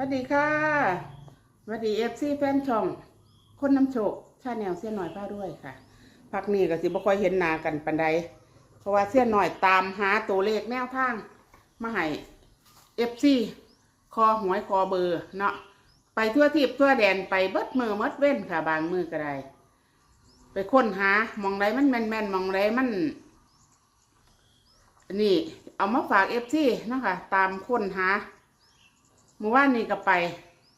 วัสดีค่ะสวัสดีเอฟซีแฟนช่อง คนน้ำโชคชาแนลเสี้ยนหน่อยป้าด้วยค่ะพักนี้ก็สิบ่ค่อยเห็นหนากันปันใดเพราะว่าเสี้ยนหน่อยตามหาตัวเลขแนวทางมาให้เอฟซีคอหวยคอเบอร์เนาะไปทั่วทิพย์ทั่วแดนไปเบิดมือเบิดเว้นค่ะ บางมือก็ได้ไปค้นหามองไรมันแม่นแม่นมองไรมัน นี่ เอามาฝากเอฟซีเนาะค่ะตามค้นหา เมื่อวานนี่ก็ไป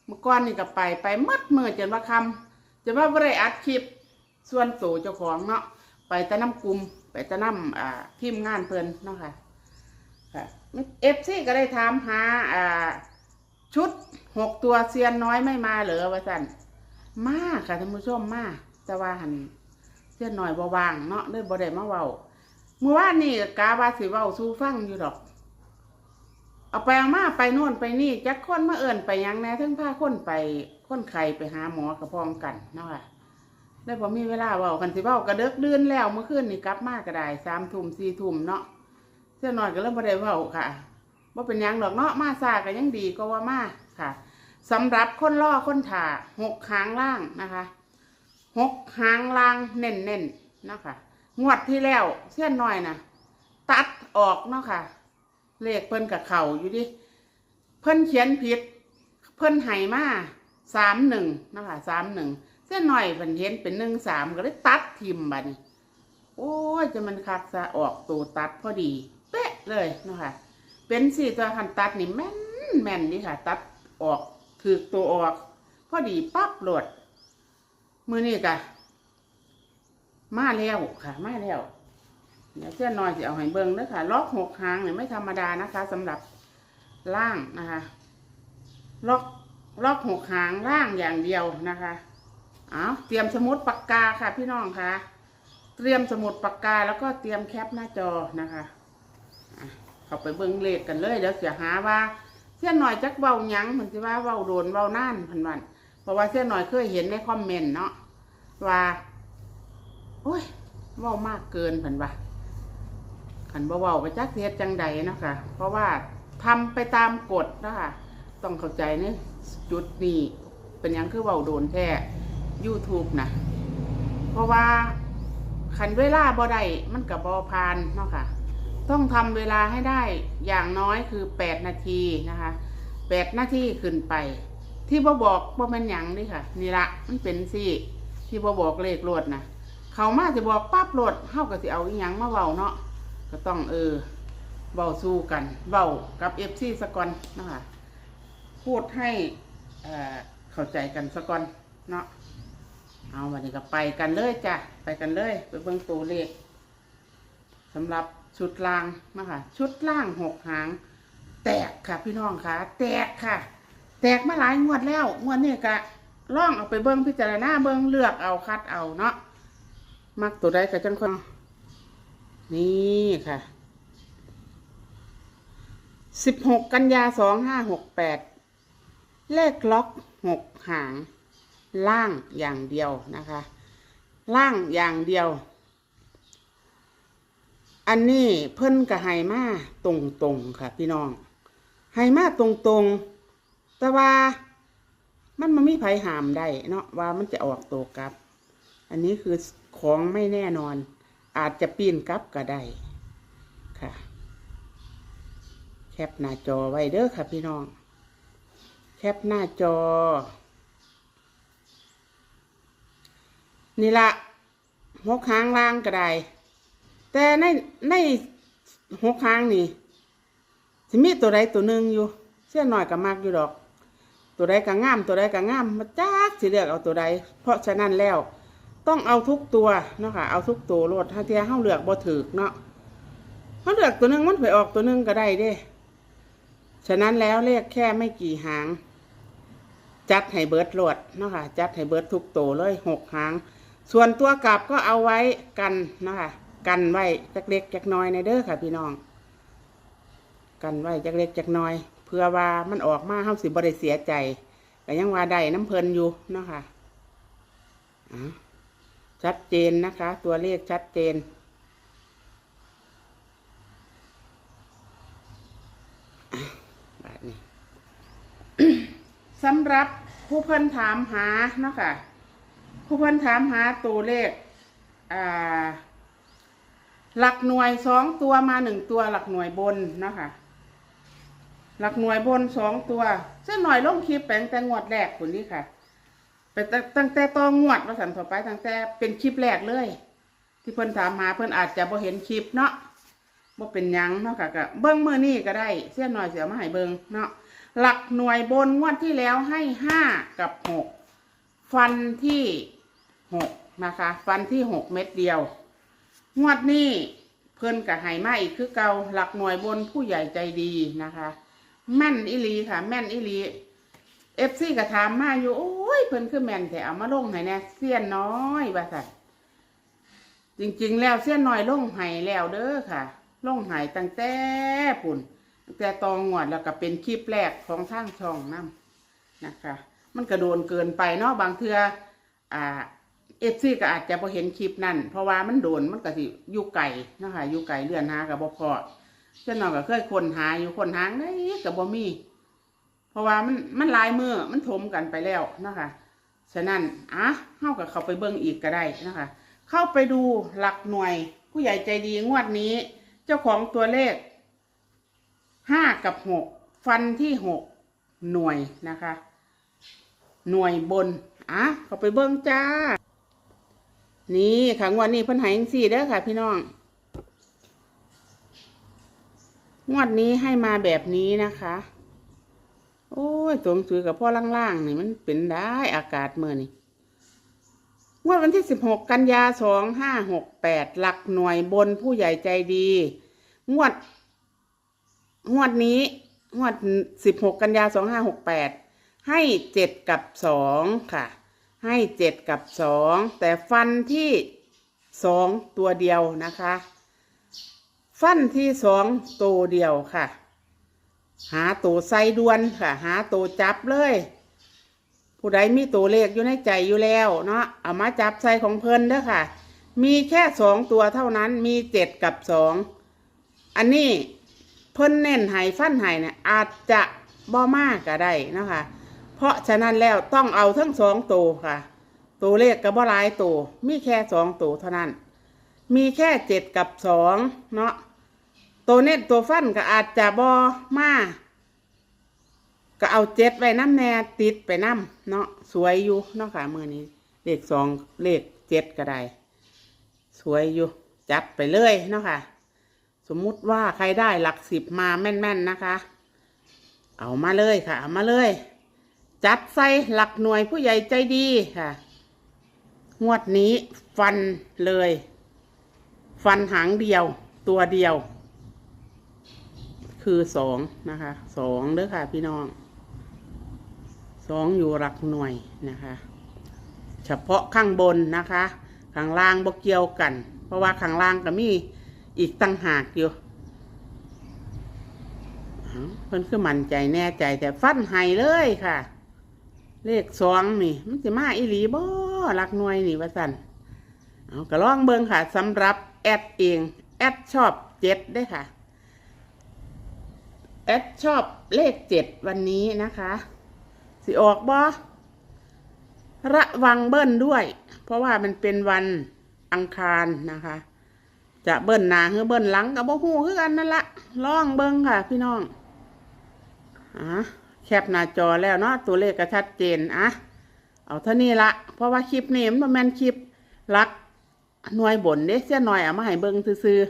เมื่อก่อนนี่ก็ไปไปมัดมือจนว่าคำจนว่าบริอัดคลิปส่วนตัวเจ้าของเนาะไปต่น้ำกลุ่มไปต่น้ำอ่าทีมงานเพลินเนาะค่ะค่ะเอฟซีก็ได้ถามหาอ่าชุดหกตัวเซียนน้อยไม่มาเหรอวะสันมาค่ะท่านผู้ชมมาแต่ว่าหันเซียนน้อยบ่วางเนาะเลยบ่ได้มาเว้าเมื่อวานนี่กาว่าสิเว้าสู่ฟังอยู่ดอก เอาไปเอามาไปโน่นไปนี่จักคนมาเอิ่นไปหยังแหน่ทั้งพาคนไปคนไข้ไปหาหมอกระพองกันเนาะค่ะได้พอมีเวลาเว้ากันสิเว้ากระเดึกเดือนแล้วเมื่อคืนนี่กลับมาก็ได้สามทุ่มสี่ทุ่มเนาะเสียหน่อยก็เริ่มบ่ได้เว้าค่ะว่าเป็นหยังดอกเนาะมาซาก็ยังดีก็ว่ามาค่ะสำหรับคนล่อคนถ่าหกหางล่างนะคะหกหางล่างเน่นเน่นนะคะงวดที่แล้วเสี้ยนหน่อยนะตัดออกเนาะค่ะ เลขเพิ่นกับเข่าอยู่ดิเพิ่นเขียนผิด เพิ่นไห้มาสามหนึ่งนะคะสามหนึ่งเส้นหน่อยเพิ่นเห็นเป็นหนึ่งสามก็เลยตัดทิมบัดนโอ้ยจะมันคักซะออกตัวตัดพอดี เป๊ะเลยนะคะเป็นสี่ตัวคันตัดนี่แม่นแม่นนี่ค่ะ ตัดออกถือตัวออก พอดีปั๊บโหลดมือนี่กะมาแล้วค่ะ มาแล้ว เดี๋ยวเส้นน้อยจะเอาให้เบิ้งเด้อค่ะล็อกหกหางเนี่ยไม่ธรรมดานะคะสำหรับล่างนะคะล็อกล็อกหกหางล่างอย่างเดียวนะคะเอาเตรียมสมุดปากกาค่ะ พี่น้องค่ะเตรียมสมุดปากกาแล้วก็เตรียมแคปหน้าจอนะคะเข้าไปเบิ้งเลขกันเลยเดี๋ยวเสียหาว่าเส้นหน่อยจักเบาหยังเหมือนที่ว่าเบาโดนเบาน่านพันวันเพราะว่าเส้นหน่อยเคยเห็นในคอมเมนต์เนาะว่าโอ้ยเบามากเกินพันว่า ขันเบาๆไปจักเทียจังใดเนาะคะเพราะว่าทำไปตามกฎนะคะต้องเข้าใจนี่จุดนี้เป็นยังคือเบาโดนแท้ YouTube นะเพราะว่าขันเวลาบ่ได้มันกับบอพานเนาะค่ะ ต้องทำเวลาให้ได้อย่างน้อยคือแปดนาทีนะคะแปดนาทีขึ้นไป ที่บ่บอกบ่เป็นหยังนี่ค่ะ นี่ละมันเป็นสิที่บ่บอกเลขโลดนะเขามาจะบอกปั๊บโลดเฮาก็สิเอาอีหยังมาเว้าเนาะ ก็ต้องเออเบาสู้กันเบากับเอฟซีสกอนนะคะพูดให้เอ่อเข้าใจกันสกอนเนาะเอาวันนี้ก็ไปกันเลยจ้ะไปกันเลย ไปเบิ่งตัวเลขสำหรับชุดล่างนะคะชุดล่างหกหาง แตกค่ะพี่น้องค่ะ แตกค่ะ แตกมาหลายงวดแล้วงวดนี้ก็ล่องเอาไปเบิ่งพิจารณาเบิ่งเลือกเอาคัดเอาเนาะมักตัวใดก็จังคน นี่ค่ะสิบหกกันยาสองห้าหกแปดเลขล็อกหกหาง ล่างอย่างเดียวนะคะ ล่างอย่างเดียว อันนี้เพิ่นกับไฮมาตรงตรงๆค่ะ พี่น้องไฮมาตรงตรงๆแต่ว่ามันมันมีไผหามได้เนาะว่ามันจะออกตัวกลับ อันนี้คือของไม่แน่นอน อาจจะปีนกลับก็ได้ค่ะ แคปหน้าจอไว้เด้อค่ะพี่น้อง แคปหน้าจอ นี่ละหกหางล่างก็ได้ แต่ในในหกหางนี่สิมีตัวใดตัวหนึ่งอยู่เส้นหน่อยก็มากอยู่ดอก ตัวใดก็งามตัวใดก็งามมาจักสิเลือกเอาตัวใด เพราะฉะนั้นแล้ว ต้องเอาทุกตัวเนาะค่ะเอาทุกตัวโลดถ้าเทียเฮาเลือกบ่ถูกเนาะเฮาเลือกตัวหนึงมันไปออกตัวหนึงก็ได้เด้ ฉะนั้นแล้วเลขแค่ไม่กี่หาง จัดให้เบิร์ดโลดเนาะค่ะจัดให้เบิร์ดทุกตัวเลยหกหาง ส่วนตัวกลับก็เอาไว้กันเนาะค่ะกันไว้จักเล็กจักน้อยในเด้อค่ะ พี่น้อง กันไว้จักเล็กจักน้อย เพื่อว่ามันออกมาเฮาสิบ่ได้เสียใจก็ยังว่าได้น้ำเพลินอยู่เนาะค่ะอะ ชัดเจนนะคะ ตัวเลขชัดเจน สำหรับผู้เพิ่นถามหาเนาะค่ะ ผู้เพิ่นถามหาตัวเลขอ่าหลักหน่วยสองตัวมาหนึ่งตัวหลักหน่วยบนเนาะค่ะ หลักหน่วยบนสองตัวเส้นหน่อยลงคลิปแปลงแต่งวดแรกคนนี้ค่ะ ไปตั้งตั้งแต่ต้องวดว่าสันต่อไปตั้งแต่เป็นคลิปแรกเลย ที่เพิ่นถามหาเพิ่นอาจจะบ่เห็นคลิปเนาะบ่เป็นหยังเนาะค่ะก็เบิ่งมื้อนี้ก็ได้เส้นหน่อยเสียมาให้เบิ่งเนาะหลักหน่วยบนงวดที่แล้วให้ห้ากับหกฟันที่หกนะคะ ฟันที่หกเม็ดเดียว งวดนี้เพิ่นกับไห้มาอีกคือเก่าหลักหน่วยบนผู้ใหญ่ใจดีนะคะ แม่นอิลีค่ะ แม่นอิลี เอฟซีก็ถามมาอยู่โอ้ยเพิ่นคือแมนแต่เอามาลงให้แน่เสี้ยนน้อยว่าสันจริง ๆ แล้วเสี้ยนน้อยลงให้แล้วเด้อค่ะ ลงให้ตั้งแต่ปุ่นตั้งแต่ตองงวดแล้วก็เป็นคลิปแรกของทางช่องนํนะคะ มันกระโดนเกินไปเนาะบางเทืออ่าเอฟซีก็อาจจะพอเห็นคลิปนั่นเพราะว่ามันโดนมันก็สิอยู่ไก่นะคะอยู่ไก่เลื่อนหากับบ่พอเจ้าน้องก็เคยคนหาอยู่คนหางได้กับบ่มี เพราะว่ามันมันลายมือมันถมกันไปแล้วนะคะ ฉะนั้นอะเข้ากับเขาไปเบิ่งอีกก็ได้นะคะ เข้าไปดูหลักหน่วย ผู้ใหญ่ใจดีงวดนี้ เจ้าของตัวเลขห้ากับหกฟันที่หกหน่วยนะคะ หน่วยบนอะเขาไปเบิ่งจ้า นี่ค่ะงวดนี้เพิ่นหายจังสี่เด้อค่ะ พี่น้องงวดนี้ให้มาแบบนี้นะคะ โอ้ยตัวงสือกับพ่อล่างๆนี่มันเป็นได้อากาศเมื่อนี่งวดวันที่สิบหกกันยาสองห้าหกแปดหลักหน่วยบนผู้ใหญ่ใจดี งวด งวดนี้ งวดสิบหกกันยาสองห้าหกแปดให้เจ็ดกับสองค่ะ ให้เจ็ดกับสองแต่ฟันที่สองตัวเดียวนะคะ ฟันที่สองตัวเดียวค่ะ หาตัวใส่ดวนค่ะ หาตัวจับเลย ผู้ใดมีตัวเลขอยู่ในใจอยู่แล้วเนาะเอามาจับใส่ของเพิ่นเด้อค่ะ มีแค่สองตัวเท่านั้นมีเจ็ดกับสองอันนี้เพิ่นเน้นไห้ฟันไห้เนี่ยอาจจะบ่มากก็ได้นะคะ เพราะฉะนั้นแล้วต้องเอาทั้งสองตัวค่ะ ตัวเลขกับบ่หลายตัวมีแค่สองตัวเท่านั้น มีแค่เจ็ดกับสองเนาะ ตัวเน็ตตัวฟันก็อาจจะบ่มาก็เอาเจ็ดไว้น้ำแน่ติดไปน้ำเนาะสวยอยู่เนาะค่ะมือนี้ เลขสองเลขเจ็ดก็ได้สวยอยู่ จัดไปเลยเนาะค่ะ สมมุติว่าใครได้หลักสิบมาแม่นๆนะคะ เอามาเลยค่ะเอามาเลย จัดใส่หลักหน่วยผู้ใหญ่ใจดีค่ะ งวดนี้ฟันเลย ฟันหางเดียวตัวเดียว คือสองนะคะสองเด้อค่ะพี่น้องสองอยู่หลักหน่วยนะคะ เฉพาะข้างบนนะคะข้างล่างบ่เกี่ยวกัน เพราะว่าข้างล่างก็มีอีกตั้งหากอยู่อ้าวเพิ่นคือมั่นใจแน่ใจแต่ฟันไห้เลยค่ะ เลขสองนี่ มันจะมาอีหลีบ่หลักหน่วยนี่ว่าสันเอาก็ลองเบิงค่ะสำหรับแอดเอง แอดชอบเจ็ดได้ค่ะ อดชอบเลขเจ็ดวันนี้นะคะ สิออกบ่ระวังเบิ้ลด้วย เพราะว่ามันเป็นวันอังคารนะคะ จะเบิ้ลหนาหรือเบิ้ลหลังกับบ่ฮู้คือกันนั่นละล่องเบิ่งค่ะ พี่น้องอะแคปหน้าจอแล้วเนาะตัวเลขก็ชัดเจนอะเอาเท่านี้ละเพราะว่าคลิปนี้มันแมนคลิปรักหน่วยบนเด้เสียหน่อยเอามาให้เบิ่งซื่อ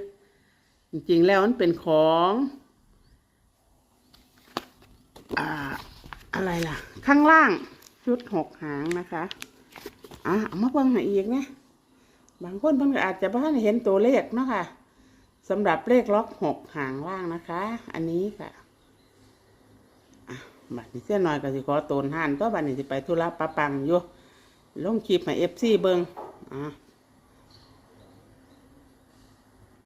จริงๆแล้วมันเป็นของ อ่าอะไรล่ะ ข้างล่างชุดหกหางนะคะอะเอามาเบิ่งให้อีกนะบางคนเพิ่นก็อาจจะบ่ทันเห็นตัวเลขเนาะค่ะสำหรับเลขล็อกหกหางล่างนะคะ อันนี้ค่ะบัดนี้เส้นหน่อยก็สิขอโตนห่านก็บัดนี้สิไปธุระปะปังอยู่ลงคลิปให้ FC เบิงอะ